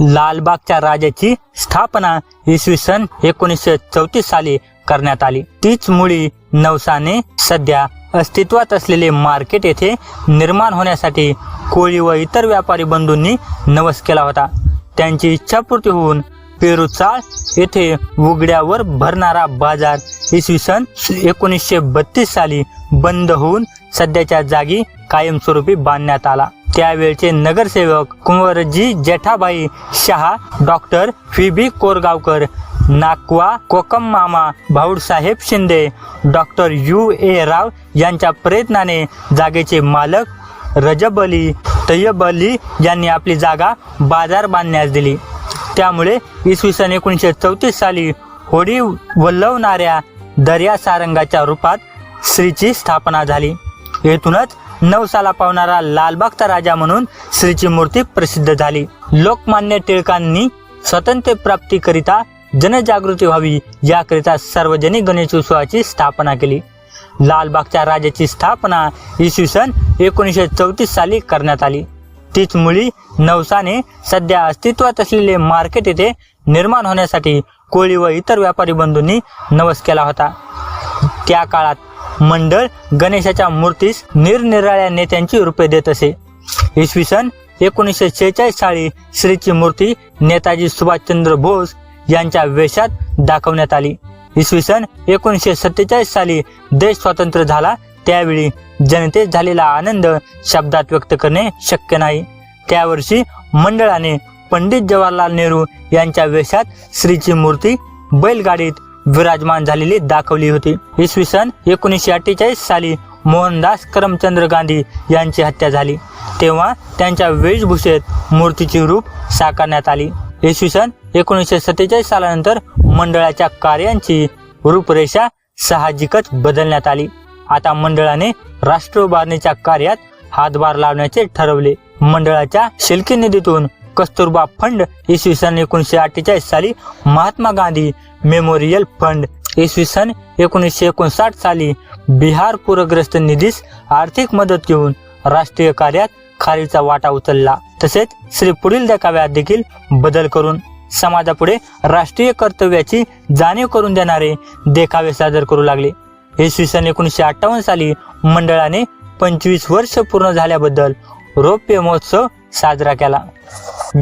लालबागच्या राजाची स्थापना इसवी सन एकोणीसशे चौतीस साली करण्यात आली. तीच मुळी नवसाने सध्या अस्तित्वात असलेले मार्केट येथे निर्माण होण्यासाठी कोळी व इतर व्यापारी बंधूंनी नवस केला होता. त्यांची इच्छापूर्ती होऊन पेरुचाळ येथे उघड्यावर भरणारा बाजार इसवी सन एकोणीसशे बत्तीस साली बंद होऊन सध्याच्या जागी कायमस्वरूपी बांधण्यात आला. त्यावेळचे नगरसेवक कुंवरजी जेठाबाई शहा डॉक्टर फिबी कोरगावकर नाकवा कोकम मामा Bhausaheb Shinde doctor U A Rao यांच्या प्रयत्नाने जागेचे मालक रजब अली तय्यब अली यांनी आपली जागा बाजार बांधण्यास दिली. त्यामुळे इसवी सन एकोणीसशे चौतीस साली होडी वल्लवणाऱ्या दर्या सारंगाच्या रूपात श्रीची स्थापना झाली. येथूनच नवसाला पावणारा लालबागचा राजा म्हणून श्रीची मूर्ती प्रसिद्ध झाली. लोकमान्य टिळकांनी स्वातंत्र्य प्राप्तीकरिता जनजागृती व्हावी याकरिता सार्वजनिक गणेशोत्सवाची स्थापना केली. लालबागच्या राजाची स्थापना इसवी सन एकोणीसशे चौतीस साली करण्यात आली. तीच मुळी नवसाने सध्या अस्तित्वात असलेले मार्केट येथे निर्माण होण्यासाठी कोळी व इतर व्यापारी बंधूंनी नवस केला होता. त्या काळात मंडळ गणेशाच्या मूर्तीस निरनिराळ्या नेत्यांची रूपे देत असे. इसवी सन एकोणीसशे शेहेचाळीस साली श्रीची मूर्ती नेताजी सुभाषचंद्र बोस यांच्या वेशात दाखवण्यात आली. इसवी सन एकोणीसशे सत्तेचाळीस साली देश स्वतंत्र झाला त्यावेळी जनतेत झालेला आनंद शब्दात व्यक्त करणे शक्य नाही. त्यावर्षी मंडळाने पंडित जवाहरलाल नेहरू यांच्या वेशात श्रीची मूर्ती बैलगाडीत विराजमान झालेली दाखवली होती. इसवी सन एकोणीसशे अठ्ठेचाळीस साली मोहनदास करमचंद्र गांधी यांची हत्या झाली. तेव्हा त्यांच्या वेशभूषेत मूर्तीची रूप साकारण्यात आली. इसवी सन एकोणीसशे सत्तेचाळीस सालानंतर मंडळाच्या कार्यांची रूपरेषा साहजिकच बदलण्यात आली. आता मंडळाने राष्ट्र उभारणीच्या कार्यात हातभार लावण्याचे ठरवले. मंडळाच्या शिल्की निधीतून कस्तुरबा फंड इसवी सन एकोणीसशे अठ्ठेचाळीस साली महात्मा गांधी मेमोरियल फंड. इसवी सन एकोणीसशे एकोणसाठ साली बिहार पूरग्रस्त निधीस आर्थिक मदत घेऊन राष्ट्रीय कार्यात खारीचा वाटा उचलला. तसेच श्री पुढील देखाव्यात देखील बदल करून समाजापुढे राष्ट्रीय कर्तव्याची जाणीव करून देणारे देखावे सादर करू लागले. इसवी सन एकोणीसशे अठ्ठावन्न साली मंडळाने पंचवीस वर्ष पूर्ण झाल्याबद्दल रौप्य महोत्सव साजरा केला.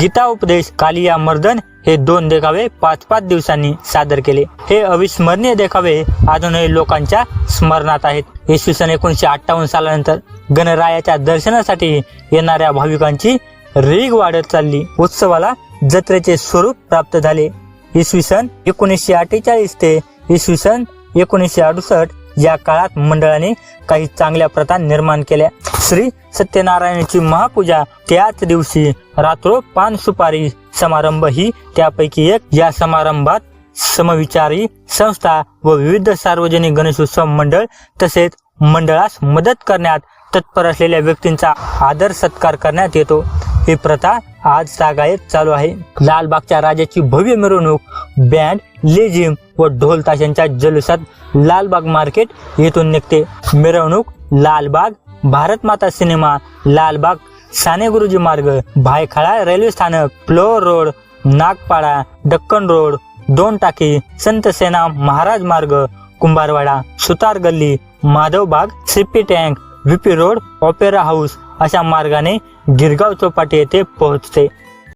गीता उपदेश कालिया मर्दन हे दोन देखावे पाच पाच दिवसांनी सादर केले. हे अविस्मरणीय देखावे अजूनही लोकांच्या स्मरणात आहेत. इसवी सन एकोणीशे अठ्ठावन्न सालानंतर गणरायाच्या दर्शनासाठी येणाऱ्या भाविकांची रीग वाढत चालली. उत्सवाला जत्रेचे स्वरूप प्राप्त झाले. इसवी सन एकोणीसशे अठ्ठेचाळीस ते इसवी सन एकोणीसशे अडुसष्ट या काळात मंडळाने काही चांगल्या प्रथा निर्माण केल्या. श्री सत्यनारायणाची महापूजा त्याच दिवशी रात्रो पान सुपारी समारंभ ही त्यापैकी एक. या समारंभात समविचारी संस्था व विविध सार्वजनिक गणेशोत्सव मंडळ तसेच मंडळास मदत करण्यात तत्पर असलेल्या व्यक्तींचा आदर सत्कार करण्यात येतो. ही प्रथा आज सागायत चालू आहे. लालबागच्या राजाची भव्य मिरवणूक बँड लेझिम व ढोल ताशांच्या जलसात लालबाग मार्केट येथून निघते. मिरवणूक लालबाग भारत माता सिनेमा लालबाग साने गुरुजी मार्ग भायखळा रेल्वे स्थानक floor road Nagpada Deccan road दोन टाकी संत सेना महाराज मार्ग Kumbharwada Sutar Galli Madhavbaug Sippy tank V P road opera house अशा मार्गाने गिरगाव चौपाटी येथे पोहोचते.